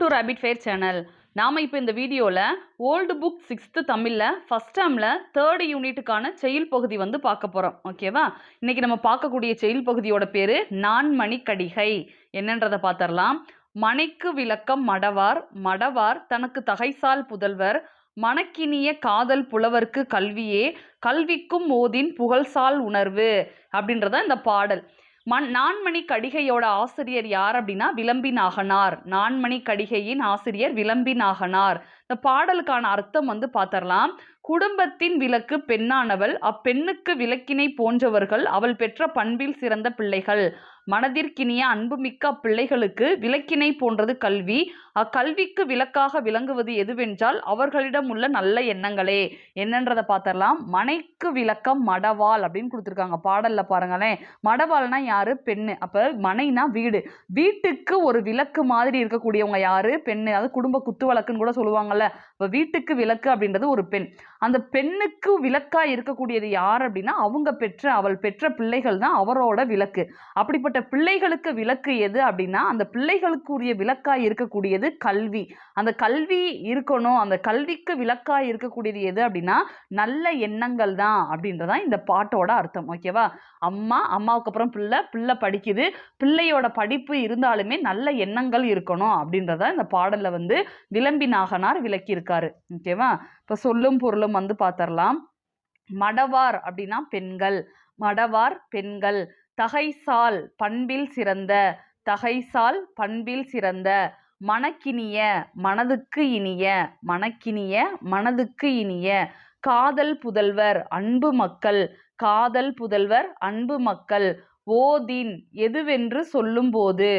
To rapid fair channel நாம் இப்போ இந்த வீடியோவில் ஓல்டு புக் சிக்ஸ்த்து தமிழில் ஃபஸ்ட் டேமில் தேர்ட் யூனிட்டுக்கான செயல் பகுதி வந்து பார்க்க போகிறோம் ஓகேவா இன்றைக்கி நம்ம பார்க்கக்கூடிய செயல் பகுதியோட பேர் நான்மணி கடிகை என்னன்றதை பார்த்துடலாம் மனைக்கு விளக்கம் மடவார் மடவார் தனக்கு தகைசால் புதல்வர் மணக்கினிய காதல் புலவர்க்கு கல்வியே கல்விக்கும் மோதின் புகழ்சால் உணர்வு அப்படின்றத இந்த பாடல். மண் நான்மணி கடிகையோட ஆசிரியர் யார் அப்படின்னா விளம்பி நாகனார். நான்மணி கடிகையின் ஆசிரியர் விளம்பி நாகனார். இந்த பாடலுக்கான அர்த்தம் வந்து பார்த்தரலாம் குடும்பத்தின் விளக்கு பெண்ணானவள் அப்பெண்ணுக்கு விளக்கினை போன்றவர்கள் அவள் பெற்ற பண்பில் சிறந்த பிள்ளைகள். மனதிற்கினிய அன்புமிக்க அப்பிள்ளைகளுக்கு விளக்கினை போன்றது கல்வி. அக்கல்விக்கு விளக்காக விளங்குவது எதுவென்றால் அவர்களிடம் உள்ள நல்ல எண்ணங்களே. என்னன்றதை பார்த்தரலாம் மனைக்கு விளக்கம் மடவாள் அப்படின்னு கொடுத்துருக்காங்க. பாடல்ல பாருங்களேன். மடவாள்னா யாரு? பெண்ணு. அப்ப மனைனா வீடு. வீட்டுக்கு ஒரு விளக்கு மாதிரி இருக்கக்கூடியவங்க யாரு? பெண்ணு. அது குடும்ப குத்து வழக்குன்னு கூட சொல்லுவாங்கல்ல. இப்போ வீட்டுக்கு விளக்கு அப்படின்றது ஒரு பெண். அந்த பெண்ணுக்கு விளக்கா இருக்கக்கூடியது யார் அப்படின்னா அவங்க பெற்ற அவள் பெற்ற பிள்ளைகள் தான் அவரோட விளக்கு. அப்படிப்பட்ட பிள்ளைகளுக்கு விளக்கு எது அப்படின்னா அந்த பிள்ளைகளுக்குரிய விளக்கா இருக்கக்கூடியது கல்வி. அந்த கல்வி இருக்கணும் அந்த கல்விக்கு விளக்காக இருக்கக்கூடியது எது அப்படின்னா நல்ல எண்ணங்கள் தான் அப்படின்றதான் இந்த பாட்டோட அர்த்தம் ஓகேவா அம்மா அம்மாவுக்கு அப்புறம் பிள்ளை பிள்ளை படிக்குது பிள்ளையோட படிப்பு இருந்தாலுமே நல்ல எண்ணங்கள் இருக்கணும் அப்படின்றத இந்த பாடலில் வந்து விளம்பி நாகனார் விளக்கியிருக்காரு ஓகேவா இப்போ சொல்லும் பொருளும் வந்து பார்த்தரலாம் மடவார் அப்படின்னா பெண்கள் மடவார் பெண்கள். தகைசால் பண்பில் சிறந்த தகைசால் பண்பில் சிறந்த. மனக்கினிய மனதுக்கு இனிய மனக்கினிய மனதுக்கு இனிய. காதல் புதல்வர் அன்பு மக்கள். காதல் புதல்வர் அன்பு மக்கள். ஓதின் எதுவென்று சொல்லும்போது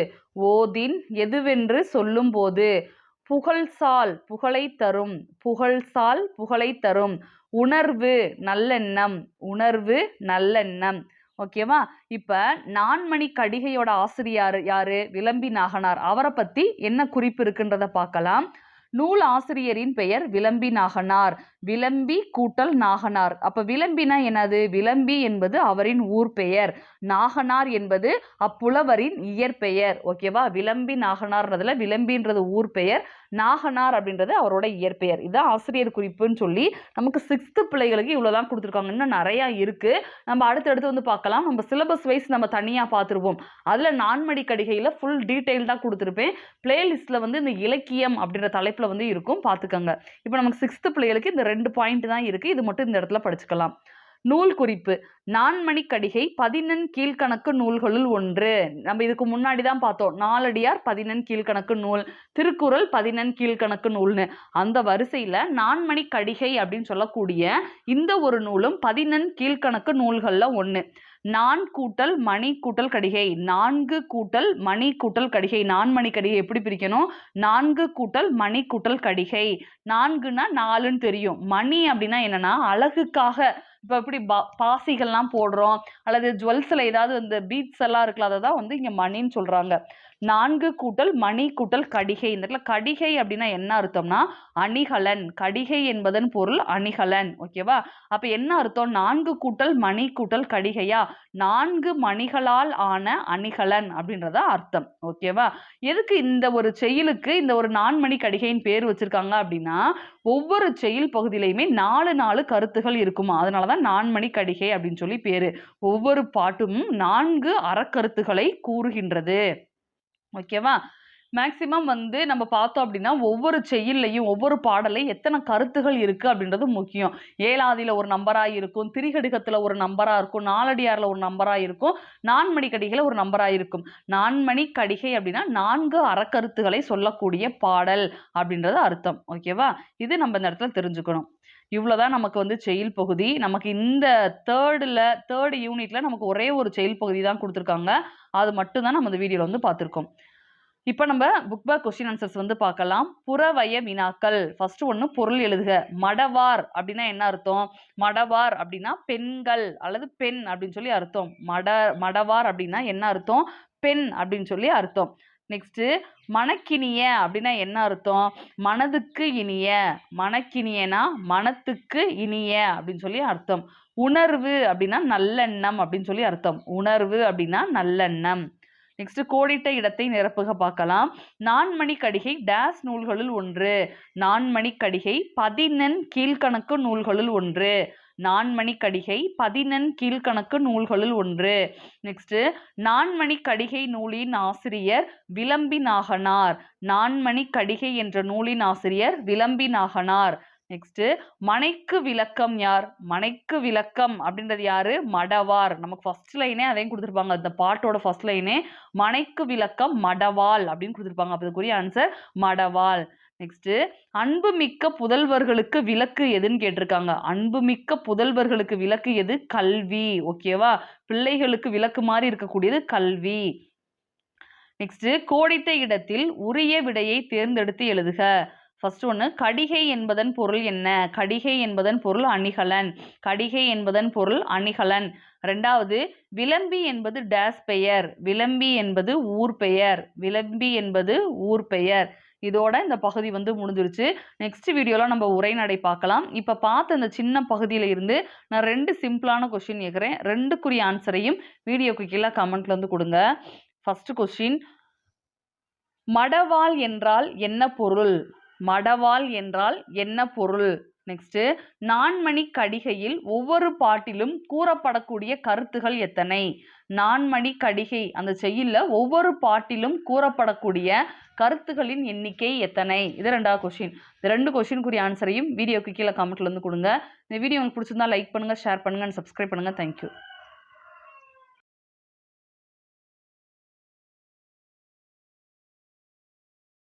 ஓதின் எதுவென்று சொல்லும்போது புகழ்சால் புகழை தரும் புகழ்சால் புகழை தரும். உணர்வு நல்லெண்ணம் உணர்வு நல்லெண்ணம். ஓகேவா இப்போ நான்மணி கடிகையோட ஆசிரியர் யாரு? விளம்பி நாகனார். அவரை பற்றி என்ன குறிப்பு இருக்குன்றத பார்க்கலாம். நூல் ஆசிரியரின் பெயர் விளம்பி நாகனார். விளம்பி கூட்டல் நாகனார். அப்ப விளம்பினா என்னது? விளம்பி என்பது அவரின் ஊர் பெயர். நாகனார் என்பது அப்புலவரின் இயற்பெயர் ஓகேவா விளம்பி நாகனார்ன்றதுல விளம்பின்றது ஊர் பெயர். நாகனார் அப்படின்றது அவரோட இயற்பெயர் இதான் ஆசிரியர் குறிப்புன்னு சொல்லி நமக்கு சிக்ஸ்த்து பிள்ளைகளுக்கு இவ்வளோதான் கொடுத்துருக்காங்க. இன்னும் நிறையா இருக்கு. நம்ம அடுத்தடுத்து வந்து பார்க்கலாம். நம்ம சிலபஸ் வைஸ் நம்ம தனியாக பார்த்துருவோம். அதில் நான்மடி கடிகையில் ஃபுல் டீட்டெயில் தான் கொடுத்துருப்பேன். பிளேலிஸ்ட்டில் வந்து இந்த இலக்கியம் அப்படின்ற தலைப்பு தலைப்பில் வந்து இருக்கும். பார்த்துக்கோங்க இப்போ நமக்கு சிக்ஸ்த்து பிள்ளைகளுக்கு இந்த ரெண்டு பாயிண்ட் தான் இருக்குது இது மட்டும் இந்த இடத்துல படிச்சுக்கலாம். நூல் குறிப்பு. நான்மணி கடிகை பதினெண் கீழ்கணக்கு நூல்களுள் ஒன்று. நம்ம இதுக்கு முன்னாடி தான் பார்த்தோம். நாலடியார் பதினெண் கீழ்கணக்கு நூல். திருக்குறள் பதினெண் கீழ்கணக்கு நூல்னு. அந்த வரிசையில் நான்மணி கடிகை அப்படின்னு சொல்லக்கூடிய இந்த ஒரு நூலும் பதினெண் கீழ்கணக்கு நூல்களில் ஒன்று நான் கூட்டல் மணி கூட்டல் கடிகை. நான்கு கூட்டல் மணி கூட்டல் கடிகை. நான்மணி கடிகை எப்படி பிரிக்கணும்? நான்கு கூட்டல் மணி கூட்டல் கடிகை. நான்குனா நாலுன்னு தெரியும். மணி அப்படின்னா என்னன்னா அழகுக்காக இப்போ எப்படி பா பாசிகள்லாம் போடுறோம். அல்லது ஜுவல்ஸில் ஏதாவது இந்த பீட்ஸ் எல்லாம் இருக்குல்ல அதை தான் வந்து இங்கே மணின்னு சொல்கிறாங்க நான்கு கூட்டல் மணி கூட்டல் கடிகை. இந்த இடத்துல கடிகை அப்படின்னா என்ன அர்த்தம்னா அணிகலன். கடிகை என்பதன் பொருள் அணிகலன். ஓகேவா அப்போ என்ன அர்த்தம்? நான்கு கூட்டல் மணி கூட்டல் கடிகையா? நான்கு மணிகளால் ஆன அணிகலன் அப்படின்றத அர்த்தம். ஓகேவா எதுக்கு இந்த ஒரு செயலுக்கு இந்த ஒரு நான்மணி கடிகையின் பேர் வச்சிருக்காங்க அப்படின்னா ஒவ்வொரு செயல் பகுதியிலையுமே நாலு நாலு கருத்துகள் இருக்குமா? அதனால தான் நான்மணி கடிகை அப்படின்னு சொல்லி பேரு. ஒவ்வொரு பாட்டும் நான்கு அறக்கருத்துக்களை கூறுகின்றது. ஓகேவா? மேக்சிமம் வந்து நம்ம பார்த்தோம் அப்படின்னா ஒவ்வொரு செயல்லையும் ஒவ்வொரு பாடலையும் எத்தனை கருத்துகள் இருக்குது அப்படின்றது முக்கியம். ஏழாதியில் ஒரு நம்பராக இருக்கும் திரிகடுகத்தில் ஒரு நம்பராக இருக்கும் நாலடியாரில் ஒரு நம்பராக இருக்கும் நான்மணி கடிகையில் ஒரு நம்பராக இருக்கும். நான்மணி கடிகை அப்படின்னா நான்கு அறக்கருத்துகளை சொல்லக்கூடிய பாடல் அப்படின்றது அர்த்தம். ஓகேவா? இது நம்ம இந்த இடத்துல தெரிஞ்சுக்கணும். இவ்வளோதான் நமக்கு வந்து செயல் பகுதி. நமக்கு இந்த தேர்டில் தேர்டு யூனிட்டில் நமக்கு ஒரே ஒரு செயல் பகுதி தான் கொடுத்துருக்காங்க. அது மட்டும்தான் நம்ம இந்த வீடியோவில் வந்து பார்த்துருக்கோம். இப்போ நம்ம புக் பேக் கொஸ்டின் ஆன்சர்ஸ் வந்து பார்க்கலாம். புறவய வினாக்கள். ஃபர்ஸ்ட் ஒன்று பொருள் எழுதுக. மடவார் அப்படின்னா என்ன அர்த்தம்? மடவார் அப்படின்னா பெண்கள் அல்லது பெண் அப்படின்னு சொல்லி அர்த்தம். மட மடவார் அப்படின்னா என்ன அர்த்தம்? பெண் அப்படின்னு சொல்லி அர்த்தம். நெக்ஸ்ட்டு மனக்கினிய அப்படின்னா என்ன அர்த்தம்? மனதுக்கு இனிய. மனக்கினியனா மனத்துக்கு இனிய அப்படின்னு சொல்லி அர்த்தம். உணர்வு அப்படின்னா நல்லெண்ணம் அப்படின்னு சொல்லி அர்த்தம். உணர்வு அப்படின்னா நல்லெண்ணம். நெக்ஸ்ட் கோடிட்ட இடத்தை நிரப்புக பார்க்கலாம். நான்மணி கடிகை டேஸ் நூல்களுள் ஒன்று. நான்மணி கடிகை பதினெண் கீழ்கணக்கு நூல்களுள் ஒன்று. நான்மணி கடிகை பதினெண் கீழ்கணக்கு நூல்களுள் ஒன்று. நெக்ஸ்ட் நான்மணி கடிகை நூலின் ஆசிரியர் விளம்பி நாகனார் நான்மணி கடிகை என்ற நூலின் ஆசிரியர் விளம்பி நாகனார் நெக்ஸ்ட் மனைக்கு விளக்கம் யார்? மனைக்கு விளக்கம் அப்படின்றது யாரு? மடவார் நமக்கு ஃபர்ஸ்ட் லைனே அதையும் கொடுத்துருப்பாங்க. அந்த பாட்டோட ஃபர்ஸ்ட் லைனே மனைக்கு விளக்கம் மடவாள் அப்படின்னு கொடுத்துருப்பாங்க. அதுக்குரிய ஆன்சர் மடவாள். நெக்ஸ்ட்டு அன்புமிக்க புதல்வர்களுக்கு விளக்கு எதுன்னு கேட்டிருக்காங்க. அன்புமிக்க புதல்வர்களுக்கு விளக்கு எது? கல்வி. ஓகேவா பிள்ளைகளுக்கு விளக்கு மாதிரி இருக்கக்கூடியது கல்வி. நெக்ஸ்ட்டு கோடித்த இடத்தில் உரிய விடையை தேர்ந்தெடுத்து எழுதுக. ஃபர்ஸ்ட் ஒன்று கடிகை என்பதன் பொருள் என்ன? கடிகை என்பதன் பொருள் அணிகலன். கடிகை என்பதன் பொருள் அணிகலன். ரெண்டாவது விளம்பி என்பது டேஸ் பெயர். விளம்பி என்பது ஊர் பெயர். விளம்பி என்பது ஊர் பெயர். இதோட இந்த பகுதி வந்து முடிஞ்சிருச்சு. நெக்ஸ்ட் வீடியோவில் நம்ம உரைநடை பார்க்கலாம். இப்போ பார்த்த இந்த சின்ன பகுதியில் இருந்து நான் ரெண்டு சிம்பிளான கொஷின் கேட்குறேன் ரெண்டுக்குரிய ஆன்சரையும் வீடியோக்கு கீழே கமெண்ட்ல வந்து கொடுங்க. ஃபர்ஸ்ட் கொஸ்டின் மடவாள் என்றால் என்ன பொருள்? மடவாள் என்றால் என்ன பொருள்? நெக்ஸ்ட் நான்மணி கடிகையில் ஒவ்வொரு பாட்டிலும் கூறப்படக்கூடிய கருத்துகள் எத்தனை? நான்மணி கடிகை அந்த செய்யுள்ள ஒவ்வொரு பாட்டிலும் கூறப்படக்கூடிய கருத்துகளின் எண்ணிக்கை எத்தனை? இது ரெண்டாவது கொஷின் இந்த ரெண்டு கொஷினுக்குரிய ஆன்சரையும் வீடியோக்கு கீழே கமெண்ட்ல கொடுங்க. இந்த வீடியோ உங்களுக்கு பிடிச்சிருந்தா லைக் பண்ணுங்க ஷேர் பண்ணுங்க சப்ஸ்கிரைப் பண்ணுங்க. தேங்க்யூ